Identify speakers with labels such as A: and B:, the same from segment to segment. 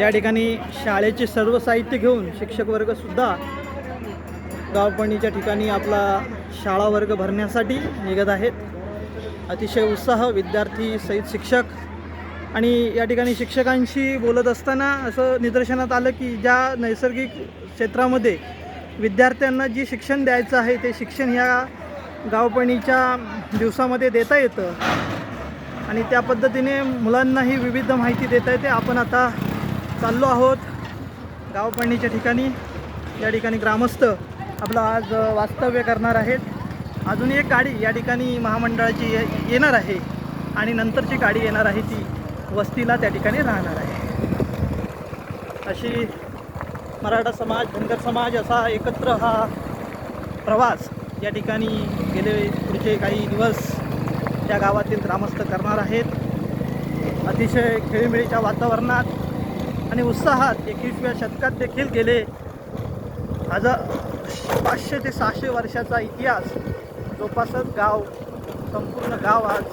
A: या ठिकाणी शाळेचे सर्व साहित्य घेऊन शिक्षक वर्गसुद्धा गावपणीच्या ठिकाणी आपला शाळा वर्ग भरण्यासाठी निघत आहेत. अतिशय उत्साह विद्यार्थी सहित शिक्षक आणि या ठिकाणी शिक्षकांशी बोलत असताना असं निदर्शनात आलं की ज्या नैसर्गिक क्षेत्रामध्ये विद्यार्थ्यांना जी शिक्षण द्यायचं आहे ते शिक्षण ह्या गावपणीच्या दिवसामध्ये देता येतं. आणि त्या पद्धतीने मुलांनाही विविध माहिती देता येते. आपण आता चाललो आहोत गावपळणीच्या ठिकाणी. या ठिकाणी ग्रामस्थ आपलं आज वास्तव्य करणार आहेत. अजून एक गाडी या ठिकाणी महामंडळाची ये येणार आहे आणि नंतरची गाडी येणार आहे ती वस्तीला त्या ठिकाणी राहणार आहे. अशी मराठा समाज धनगर समाज असा एकत्र हा प्रवास या ठिकाणी गेले पुढचे काही दिवस या गावातील ग्रामस्थ करणार आहेत. अतिशय खेळीमेळीच्या वातावरणात आणि उत्साहात एकवीसव्या शतकात देखील गेले. हजार पाचशे ते सहाशे वर्षाचा इतिहास जोपासत गाव संपूर्ण गाव आज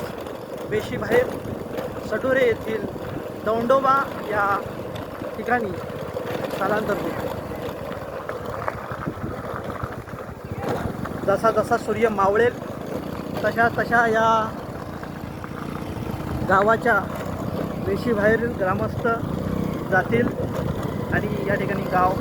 A: वेशीबाहेर सटोरे येथील दौंडोबा या ठिकाणी स्थलांतर होते. जसा जसा सूर्य मावळेल तशा तशा या गावाच्या वेशीबाहेरील ग्रामस्थ जातील. आणि या ठिकाणी गाव